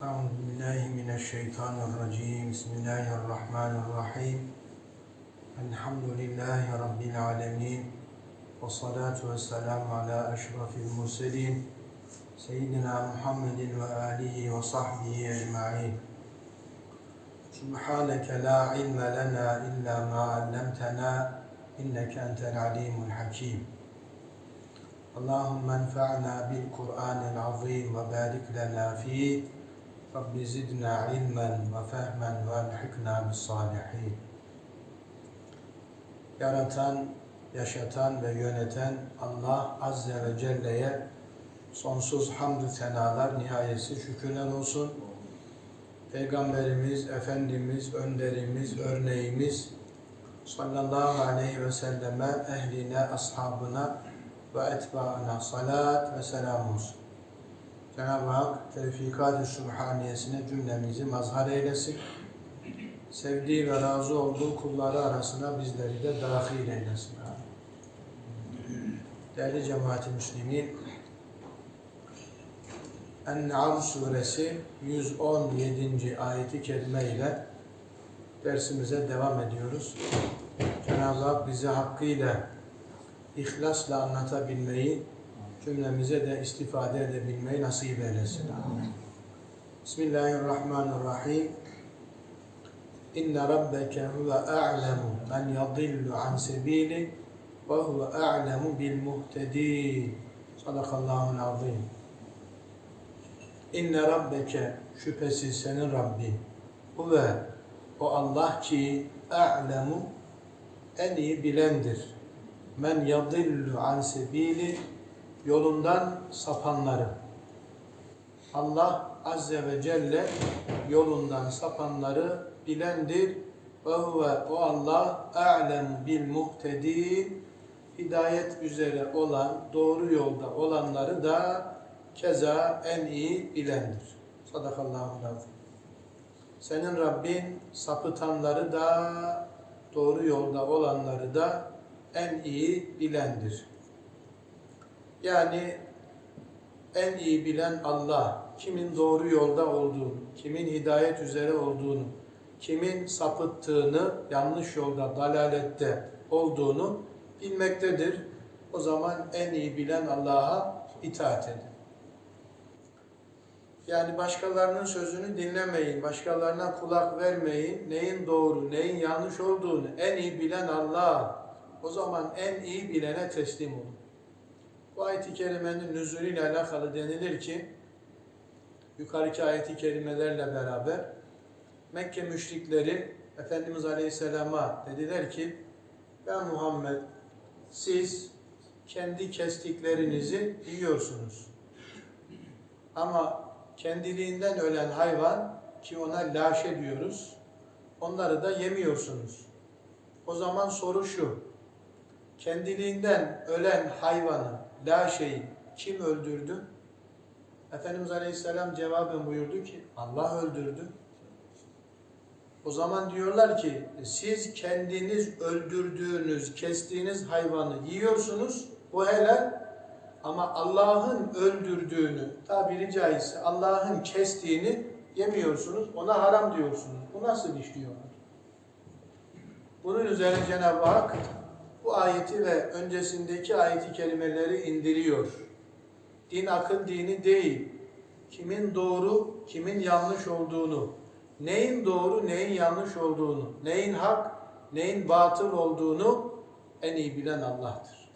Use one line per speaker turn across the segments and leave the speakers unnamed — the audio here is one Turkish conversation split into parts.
أعوذ بالله من الشيطان الرجيم. بسم الله الرحمن الرحيم. الحمد لله رب العالمين والصلاة والسلام على أشرف المرسلين سيدنا محمد وآله وصحبه أجمعين. سبحانك لا علم لنا إلا ما علمتنا إنك أنت العليم الحكيم. اللهم انفعنا بالقرآن العظيم وبارك لنا فيه. رب زدنا علما وفهما والحقنا بالصالحين Yaratan, yaşatan ve yöneten Allah Azze ve Celle'ye sonsuz hamdü senalar, nihayetsiz şükürler olsun. Peygamberimiz, Efendimiz, önderimiz, örneğimiz sallallahu aleyhi ve selleme, ehline, ashabına ve etbaına salat ve selam olsun. Cenab-ı Hak tevfikat-ı sübhaniyesine cümlemizi mazhar eylesin. Sevdiği ve razı olduğu kulları arasına bizleri de dahil eylesin. Değerli cemaat-i müslimin, En-Nahl suresi 117. ayeti kerime ile dersimize devam ediyoruz. Cenab-ı Hak bizi hakkıyla, ihlasla anlatabilmeyi, cümlemize de istifade edebilmeyi nasip eylesin. Bismillahirrahmanirrahim. İnne rabbeke huve a'lemu men yadillu an sebili ve huve a'lemu bil muhtedin. Sadakallahul azim. İnne rabbeke şüphesiz senin Rabbin. Huve o Allah ki a'lemu en iyi bilendir. Men yadillu an sebili yolundan sapanları. Allah Azze ve Celle yolundan sapanları bilendir. Ve huve o Allah a'lem bil muhtedin hidayet üzere olan, doğru yolda olanları da keza en iyi bilendir. Sadakallahu lazım. Senin Rabbin sapıtanları da doğru yolda olanları da en iyi bilendir. Yani en iyi bilen Allah, kimin doğru yolda olduğunu, kimin hidayet üzere olduğunu, kimin sapıttığını, yanlış yolda, dalalette olduğunu bilmektedir. O zaman en iyi bilen Allah'a itaat edin. Yani başkalarının sözünü dinlemeyin, başkalarına kulak vermeyin. Neyin doğru, neyin yanlış olduğunu en iyi bilen Allah. O zaman en iyi bilene teslim olun. Bu ayet-i kerimenin nüzulüyle alakalı denilir ki yukarıki ayet-i kerimelerle beraber Mekke müşrikleri Efendimiz Aleyhisselam'a dediler ki Ya Muhammed siz kendi kestiklerinizi yiyorsunuz. Ama kendiliğinden ölen hayvan ki ona laşe diyoruz onları da yemiyorsunuz. O zaman soru şu kendiliğinden ölen hayvanı, laşeyi kim öldürdü? Efendimiz Aleyhisselam cevaben buyurdu ki Allah öldürdü. O zaman diyorlar ki siz kendiniz öldürdüğünüz, kestiğiniz hayvanı yiyorsunuz. Bu helal. Ama Allah'ın öldürdüğünü, tabiri caizse Allah'ın kestiğini yemiyorsunuz. Ona haram diyorsunuz. Bu nasıl iş diyorlar. Bunun üzerine Cenab-ı Hak bu ayeti ve öncesindeki ayeti kelimeleri indiriyor. Din akıl dini değil. Kimin doğru, kimin yanlış olduğunu, neyin doğru, neyin yanlış olduğunu, neyin hak, neyin batıl olduğunu en iyi bilen Allah'tır.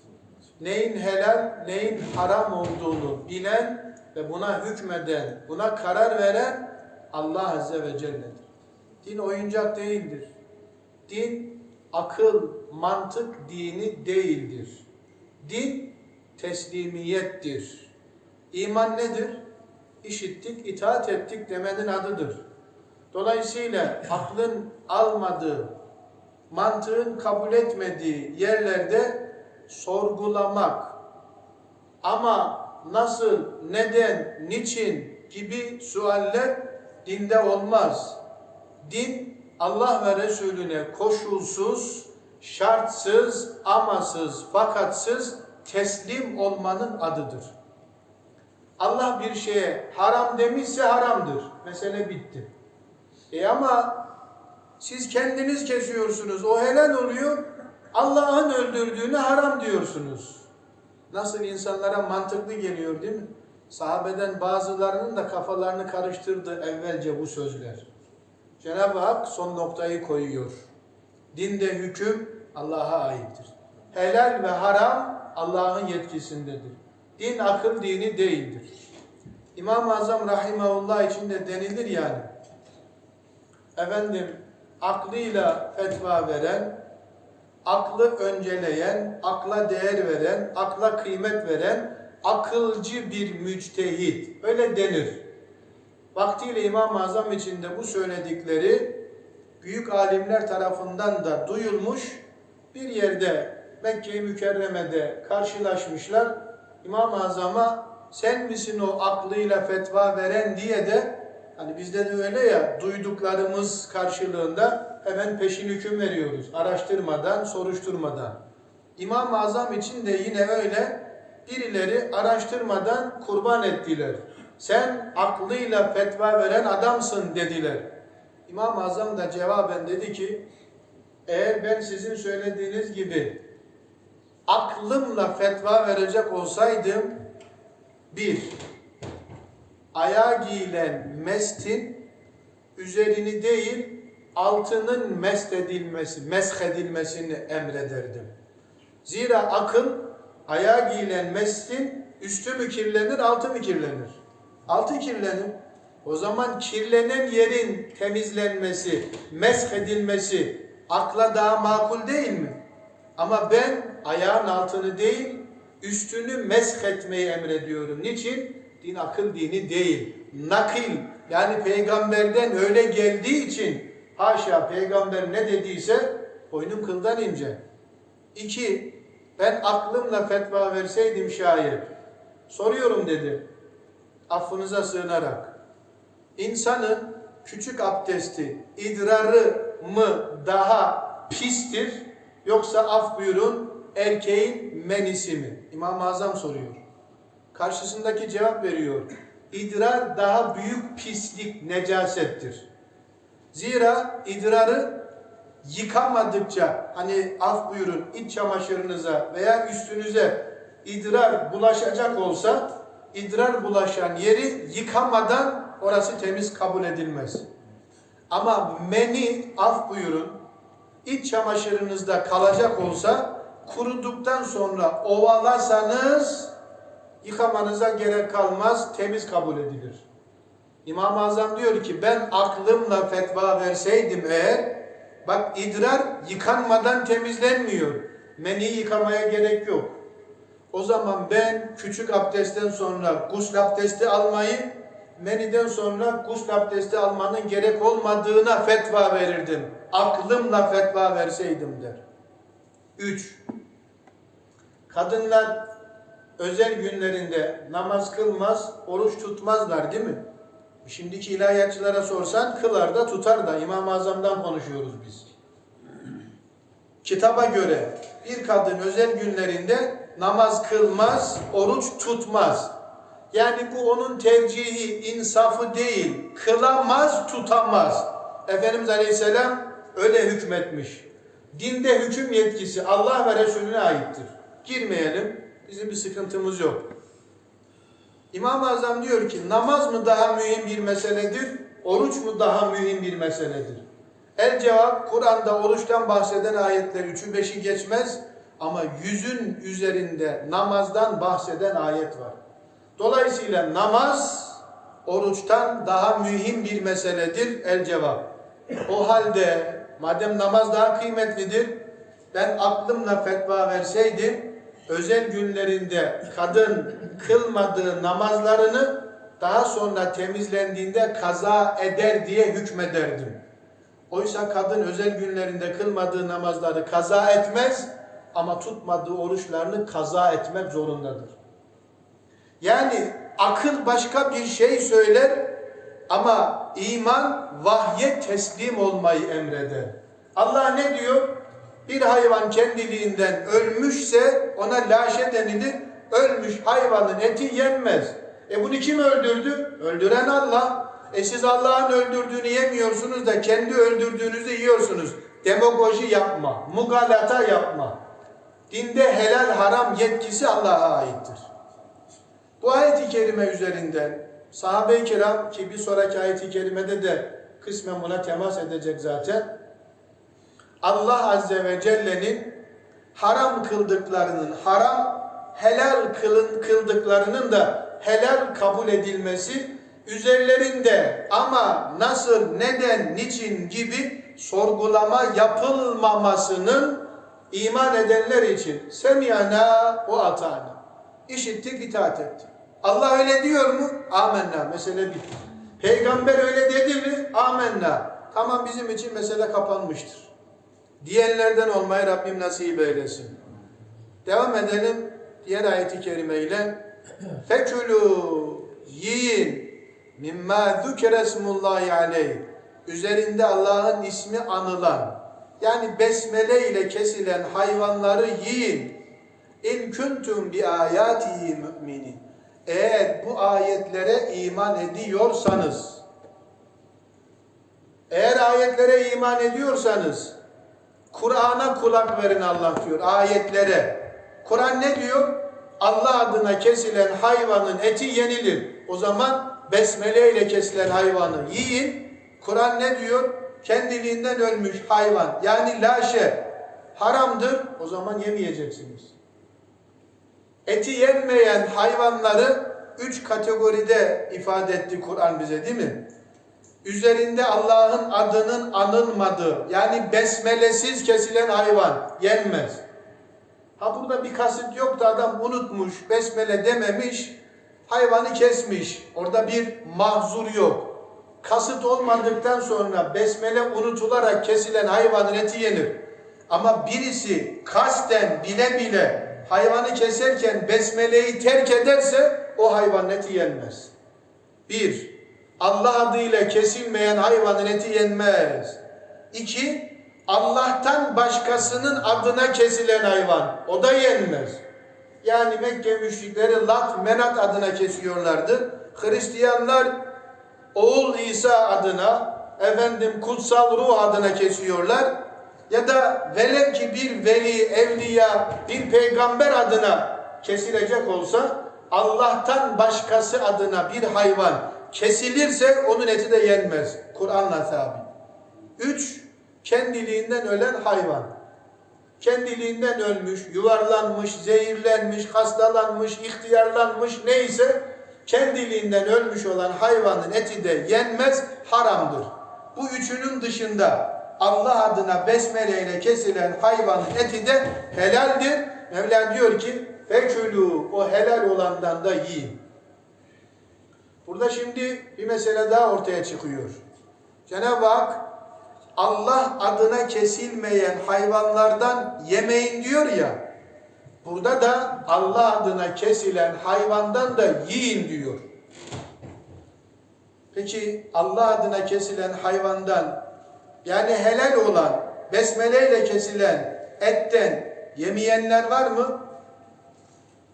Neyin helal, neyin haram olduğunu bilen ve buna hükmeden, buna karar veren Allah Azze ve Celle'dir. Din oyuncak değildir. Din akıl, mantık dini değildir. Din teslimiyettir. İman nedir? İşittik, itaat ettik demenin adıdır. Dolayısıyla aklın almadığı, mantığın kabul etmediği yerlerde sorgulamak ama nasıl, neden, niçin gibi sualler dinde olmaz. Din Allah ve Resulüne koşulsuz, şartsız, amasız, fakatsız teslim olmanın adıdır. Allah bir şeye haram demişse haramdır. Mesele bitti. E ama siz kendiniz kesiyorsunuz. O helal oluyor. Allah'ın öldürdüğünü haram diyorsunuz. Nasıl insanlara mantıklı geliyor değil mi? Sahabeden bazılarının da kafalarını karıştırdı evvelce bu sözler. Cenab-ı Hak son noktayı koyuyor. Dinde hüküm Allah'a aittir. Helal ve haram Allah'ın yetkisindedir. Din akıl dini değildir. İmam-ı Azam Rahimahullah için de denilir yani. Efendim aklıyla fetva veren, aklı önceleyen, akla değer veren, akla kıymet veren akılcı bir müçtehit. Öyle denir. Vaktiyle İmam-ı Azam için de bu söyledikleri büyük alimler tarafından da duyulmuş. Bir yerde Mekke-i Mükerreme'de karşılaşmışlar. İmam-ı Azam'a sen misin o aklıyla fetva veren diye de hani bizde de öyle ya duyduklarımız karşılığında hemen peşin hüküm veriyoruz. Araştırmadan, soruşturmadan. İmam-ı Azam için de yine öyle birileri araştırmadan kurban ettiler. Sen aklıyla fetva veren adamsın dediler. İmam-ı Azam da cevaben dedi ki eğer ben sizin söylediğiniz gibi aklımla fetva verecek olsaydım bir, ayağa giyilen mestin üzerini değil altının mesledilmesi, meshedilmesini emrederdim. Zira akıl ayağa giyilen mestin üstü mü kirlenir, altı mı kirlenir? Altı kirlenir. O zaman kirlenen yerin temizlenmesi, meshedilmesi akla daha makul değil mi? Ama ben ayağın altını değil, üstünü mesh etmeyi emrediyorum. Niçin? Din akıl dini değil. Nakil yani peygamberden öyle geldiği için haşa peygamber ne dediyse boynum kıldan ince. İki, ben aklımla fetva verseydim şayet. Soruyorum dedi. Affınıza sığınarak. İnsanın küçük abdesti, idrarı mı daha pistir yoksa af buyurun erkeğin menisi mi? İmam-ı Azam soruyor. Karşısındaki cevap veriyor. İdrar daha büyük pislik, necasettir. Zira idrarı yıkamadıkça hani af buyurun iç çamaşırınıza veya üstünüze idrar bulaşacak olsa idrar bulaşan yeri yıkamadan orası temiz kabul edilmez. Ama meni af buyurun iç çamaşırınızda kalacak olsa kuruduktan sonra ovalarsanız yıkamanıza gerek kalmaz, temiz kabul edilir. İmam-ı Azam diyor ki ben aklımla fetva verseydim eğer bak idrar yıkanmadan temizlenmiyor. Meni yıkamaya gerek yok. O zaman ben küçük abdestten sonra gusül abdesti almayı meniden sonra gusül abdesti almanın gerek olmadığına fetva verirdim. Aklımla fetva verseydim der. 3. Kadınlar özel günlerinde namaz kılmaz, oruç tutmazlar değil mi? Şimdiki ilahiyatçılara sorsan kılar da tutar da İmam-ı Azam'dan konuşuyoruz biz. Kitaba göre bir kadın özel günlerinde namaz kılmaz, oruç tutmaz. Yani bu onun tercihi, insafı değil. Kılamaz, tutamaz. Efendimiz Aleyhisselam öyle hükmetmiş. Dinde hüküm yetkisi Allah ve Resulüne aittir. Girmeyelim. Bizim bir sıkıntımız yok. İmam-ı Azam diyor ki namaz mı daha mühim bir meseledir, oruç mu daha mühim bir meseledir? El cevap Kur'an'da oruçtan bahseden ayetler üçü beşi geçmez ama yüzün üzerinde namazdan bahseden ayet var. Dolayısıyla namaz oruçtan daha mühim bir meseledir el cevap. O halde madem namaz daha kıymetlidir ben aklımla fetva verseydim özel günlerinde kadın kılmadığı namazlarını daha sonra temizlendiğinde kaza eder diye hükmederdim. Oysa kadın özel günlerinde kılmadığı namazları kaza etmez ama tutmadığı oruçlarını kaza etmek zorundadır. Yani akıl başka bir şey söyler ama iman vahye teslim olmayı emreder. Allah ne diyor? Bir hayvan kendiliğinden ölmüşse ona laşe denilir. Ölmüş hayvanın eti yenmez. E bunu kim öldürdü? Öldüren Allah. E siz Allah'ın öldürdüğünü yemiyorsunuz da kendi öldürdüğünüzü yiyorsunuz. Demagoji yapma, mugalata yapma. Dinde helal haram yetkisi Allah'a aittir. Bu ayet-i kerime üzerinden sahabe-i kiram ki bir sonraki ayet-i kerimede de kısmen buna temas edecek zaten. Allah Azze ve Celle'nin haram kıldıklarının haram, helal kılın, kıldıklarının da helal kabul edilmesi üzerlerinde ama nasıl, neden, niçin gibi sorgulama yapılmamasının iman edenler için semiyana o atana. İşittik, itaat ettik. Allah öyle diyor mu? Amenna. Mesele bitti. Peygamber öyle dedi mi? Amenna. Tamam bizim için mesele kapanmıştır. Diyenlerden olmayı Rabbim nasip eylesin. Devam edelim diğer ayeti kerime ile. Fekülü yiyin mimma zükere smullahi aleyh. Üzerinde Allah'ın ismi anılan yani besmele ile kesilen hayvanları yiyin. İn kuntum bi ayatihi müminin. Eğer bu ayetlere iman ediyorsanız eğer ayetlere iman ediyorsanız Kur'an'a kulak verin Allah diyor ayetlere. Kur'an ne diyor? Allah adına kesilen hayvanın eti yenilir. O zaman besmele ile kesilen hayvanı yiyin. Kur'an ne diyor? Kendiliğinden ölmüş hayvan yani laşe haramdır. O zaman yemeyeceksiniz. Eti yenmeyen hayvanları üç kategoride ifade etti Kur'an bize değil mi? Üzerinde Allah'ın adının anılmadığı yani besmelesiz kesilen hayvan yenmez. Ha burada bir kasıt yok da adam unutmuş, besmele dememiş, hayvanı kesmiş. Orada bir mahzur yok. Kasıt olmadıktan sonra besmele unutularak kesilen hayvanın eti yenir. Ama birisi kasten bile bile hayvanı keserken besmeleyi terk ederse o hayvanın eti yenmez. Bir, Allah adıyla kesilmeyen hayvanın eti yenmez. İki, Allah'tan başkasının adına kesilen hayvan, o da yenmez. Yani Mekke müşrikleri Lat, Menat adına kesiyorlardı. Hristiyanlar oğul İsa adına, efendim kutsal ruh adına kesiyorlar. Ya da velev ki bir veli, evliya, bir peygamber adına kesilecek olsa Allah'tan başkası adına bir hayvan kesilirse onun eti de yenmez. Kur'an'la sabit. Üç, kendiliğinden ölen hayvan. Kendiliğinden ölmüş, yuvarlanmış, zehirlenmiş, hastalanmış, ihtiyarlanmış neyse kendiliğinden ölmüş olan hayvanın eti de yenmez, haramdır. Bu üçünün dışında Allah adına besmele ile kesilen hayvanın eti de helaldir. Mevla diyor ki fekülü o helal olandan da yiyin. Burada şimdi bir mesele daha ortaya çıkıyor. Cenab-ı Hak Allah adına kesilmeyen hayvanlardan yemeyin diyor ya. Burada da Allah adına kesilen hayvandan da yiyin diyor. Peki Allah adına kesilen hayvandan yani helal olan besmele ile kesilen etten yemeyenler var mı?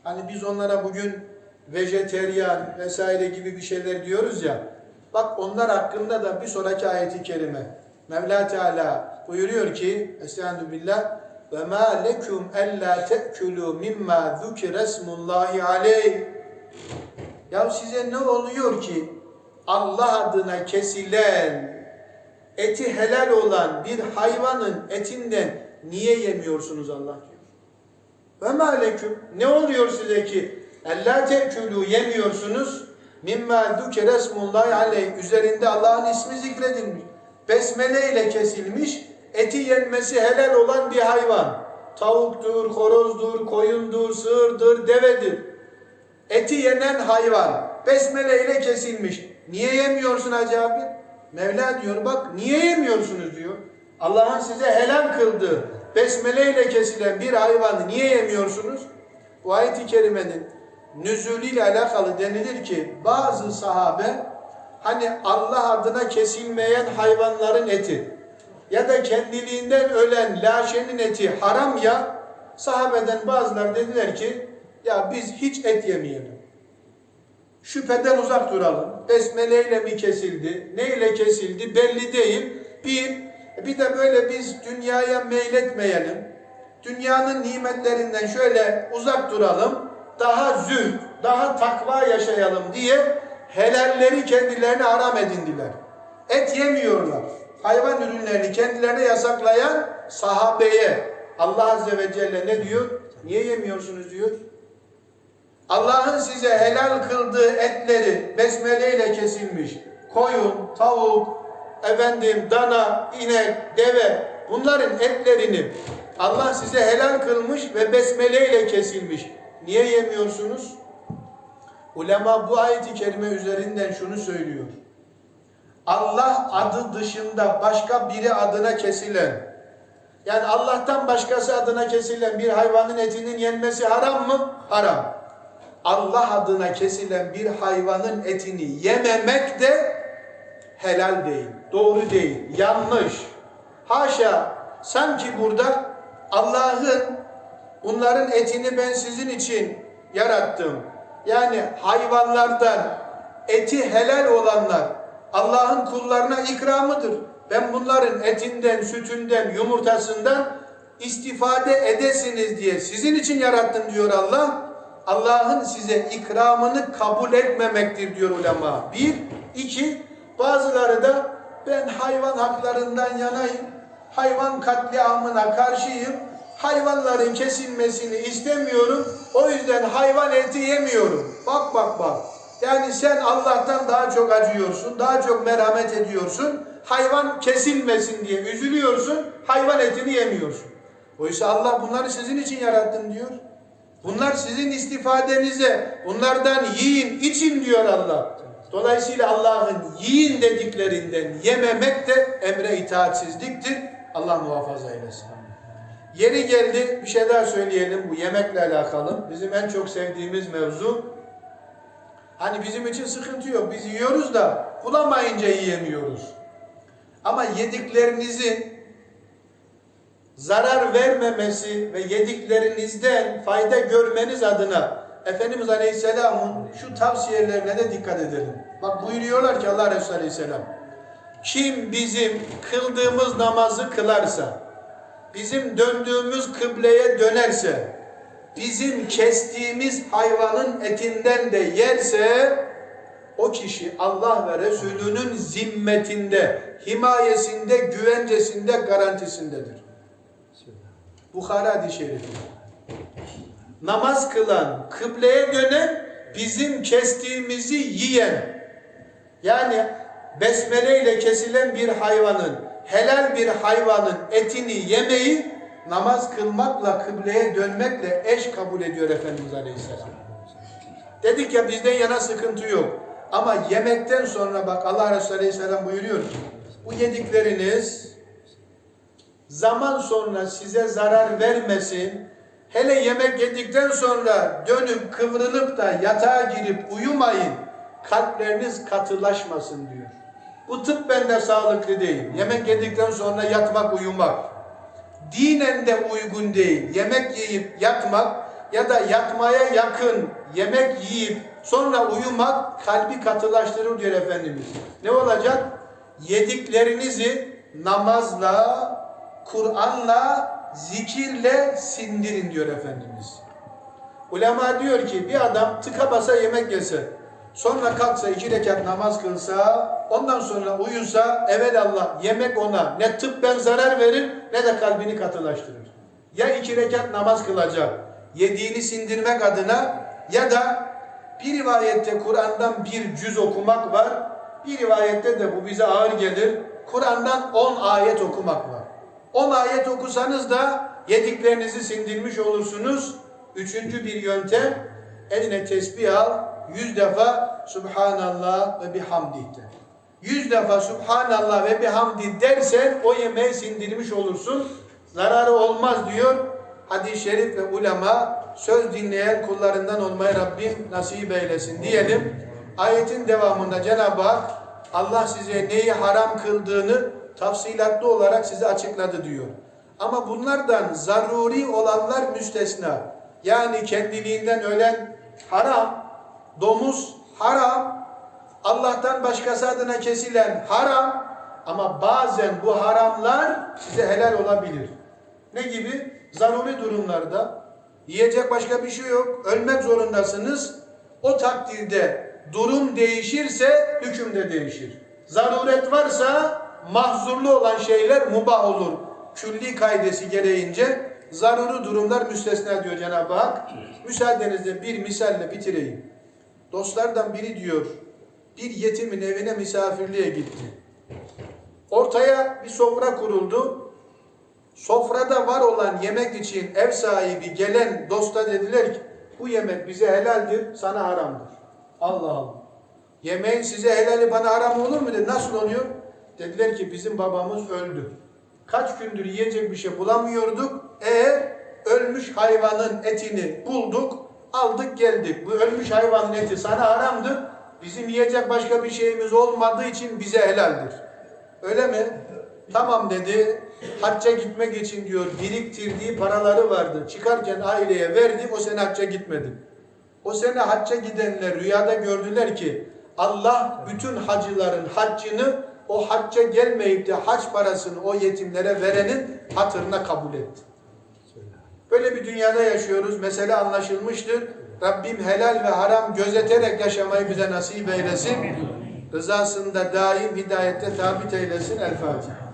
Hani biz onlara bugün vejeteryan vesaire gibi bir şeyler diyoruz ya. Bak onlar hakkında da bir sonraki ayeti kerime. Mevla Teala buyuruyor ki Estaizu billah ve ma lekum alla te'kulu mimma zukira smullahi aleyh. Ya size ne oluyor ki Allah adına kesilen eti helal olan bir hayvanın etinden niye yemiyorsunuz Allah diyor. Ve ma lekum ne oluyor size ki Ella te'kulu yemiyorsunuz. Mimma zukira smullahi aleyh. Üzerinde Allah'ın ismi zikredilmiş. Besmele ile kesilmiş. Eti yenmesi helal olan bir hayvan. Tavuktur, horozdur, koyundur, sığırdır, devedir. Eti yenen hayvan. Besmele ile kesilmiş. Niye yemiyorsun Hacı abi? Mevla diyor bak niye yemiyorsunuz diyor. Allah'ın size helal kıldığı besmele ile kesilen bir hayvanı niye yemiyorsunuz? Bu ayet-i kerimenin nüzulüyle alakalı denilir ki bazı sahabe hani Allah adına kesilmeyen hayvanların eti ya da kendiliğinden ölen laşenin eti haram ya sahabeden bazıları dediler ki ya biz hiç et yemeyelim. Şüpheden uzak duralım. Besmele ile mi kesildi? Neyle kesildi? Belli değil. Bir, bir de böyle biz dünyaya meyletmeyelim. Dünyanın nimetlerinden şöyle uzak duralım. Daha zühd, daha takva yaşayalım diye helalleri kendilerine haram edindiler. Et yemiyorlar. Hayvan ürünlerini kendilerine yasaklayan sahabeye Allah Azze ve Celle ne diyor? Niye yemiyorsunuz diyor. Allah'ın size helal kıldığı etleri besmeleyle kesilmiş. Koyun, tavuk, efendim dana, inek, deve bunların etlerini Allah size helal kılmış ve besmeleyle kesilmiş. Niye yemiyorsunuz? Ulema bu ayeti kerime üzerinden şunu söylüyor. Allah adı dışında başka biri adına kesilen yani Allah'tan başkası adına kesilen bir hayvanın etinin yenmesi haram mı? Haram. Allah adına kesilen bir hayvanın etini yememek de helal değil, doğru değil, yanlış. Haşa sanki burada Allah'ın bunların etini ben sizin için yarattım. Yani hayvanlardan eti helal olanlar Allah'ın kullarına ikramıdır. Ben bunların etinden, sütünden, yumurtasından istifade edesiniz diye sizin için yarattım diyor Allah. Allah'ın size ikramını kabul etmemektir diyor ulema. Bir, iki, bazıları da ben hayvan haklarından yanayım, hayvan katliamına karşıyım, hayvanların kesilmesini istemiyorum, o yüzden hayvan eti yemiyorum. Bak bak bak. Yani sen Allah'tan daha çok acıyorsun, daha çok merhamet ediyorsun, hayvan kesilmesin diye üzülüyorsun, hayvan etini yemiyorsun. Oysa Allah bunları sizin için yarattım diyor. Bunlar sizin istifadenize, bunlardan yiyin, için diyor Allah. Dolayısıyla Allah'ın yiyin dediklerinden yememek de emre itaatsizliktir. Allah muhafaza eylesin. Yeri geldi bir şey daha söyleyelim bu yemekle alakalı. Bizim en çok sevdiğimiz mevzu. Hani bizim için sıkıntı yok. Biz yiyoruz da bulamayınca yiyemiyoruz. Ama yediklerinizin zarar vermemesi ve yediklerinizden fayda görmeniz adına Efendimiz Aleyhisselam'ın şu tavsiyelerine de dikkat edelim. Bak buyuruyorlar ki Allah Resulü Aleyhisselam kim bizim kıldığımız namazı kılarsa bizim döndüğümüz kıbleye dönerse bizim kestiğimiz hayvanın etinden de yerse o kişi Allah ve Resulünün zimmetinde, himayesinde, güvencesinde, garantisindedir. Bukhara şerifi. Namaz kılan, kıbleye dönen, bizim kestiğimizi yiyen, yani besmele ile kesilen bir hayvanın, helal bir hayvanın etini yemeyi namaz kılmakla, kıbleye dönmekle eş kabul ediyor Efendimiz Aleyhisselam. Dedik ya bizden yana sıkıntı yok. Ama yemekten sonra bak Allah Resulü Aleyhisselam buyuruyor bu yedikleriniz zaman sonra size zarar vermesin. Hele yemek yedikten sonra dönüp kıvrılıp da yatağa girip uyumayın. Kalpleriniz katılaşmasın diyor. Bu tıp bende sağlıklı değil. Yemek yedikten sonra yatmak, uyumak. Dinen de uygun değil. Yemek yiyip yatmak ya da yatmaya yakın yemek yiyip sonra uyumak kalbi katılaştırır diyor Efendimiz. Ne olacak? Yediklerinizi namazla, Kur'an'la, zikirle sindirin diyor Efendimiz. Ulema diyor ki bir adam tıka basa yemek yese, sonra kalksa iki rekat namaz kılsa, ondan sonra uyusa, Allah yemek ona ne tıbben zarar verir ne de kalbini katılaştırır. Ya iki rekat namaz kılacak, yediğini sindirmek adına ya da bir rivayette Kur'an'dan bir cüz okumak var. Bir rivayette de bu bize ağır gelir. Kur'an'dan 10 ayet okumak var. 10 ayet okusanız da yediklerinizi sindirmiş olursunuz. Üçüncü bir yöntem eline tesbih al. Yüz defa Subhanallah ve bihamdih de. Yüz defa Subhanallah ve bihamdih dersen o yemeği sindirmiş olursun. Zararı olmaz diyor hadis-i şerif ve ulema söz dinleyen kullarından olmayı Rabbim nasip eylesin diyelim. Ayetin devamında Cenab-ı Hak Allah size neyi haram kıldığını tafsilatlı olarak size açıkladı diyor. Ama bunlardan zaruri olanlar müstesna. Yani kendiliğinden ölen haram, domuz haram, Allah'tan başkası adına kesilen haram ama bazen bu haramlar size helal olabilir. Ne gibi? Zaruri durumlarda yiyecek başka bir şey yok. Ölmek zorundasınız. O takdirde durum değişirse hüküm de değişir. Zaruret varsa mahzurlu olan şeyler mubah olur. Külli kaidesi gereğince zaruri durumlar müstesna diyor Cenab-ı Hak. Müsaadenizle bir misalle bitireyim. Dostlardan biri diyor, bir yetimin evine misafirliğe gitti. Ortaya bir sofra kuruldu. Sofrada var olan yemek için ev sahibi gelen dosta dediler ki bu yemek bize helaldir, sana haramdır. Allah Allah. Yemeğin size helali bana haram olur mu dedi. Nasıl oluyor? Dediler ki bizim babamız öldü. Kaç gündür yiyecek bir şey bulamıyorduk. E ölmüş hayvanın etini bulduk, aldık geldik. Bu ölmüş hayvanın eti sana haramdır. Bizim yiyecek başka bir şeyimiz olmadığı için bize helaldir. Öyle mi? Tamam dedi. Hacca gitmek için diyor biriktirdiği paraları vardı. Çıkarken aileye verdi. O sene hacca gitmedi. O sene hacca gidenler rüyada gördüler ki Allah bütün hacıların haccını o hacca gelmeyip de hac parasını o yetimlere verenin hatırına kabul etti. Böyle bir dünyada yaşıyoruz. Mesele anlaşılmıştır. Rabbim helal ve haram gözeterek yaşamayı bize nasip eylesin. Rızasında daim hidayette tabit eylesin. El Fatiha.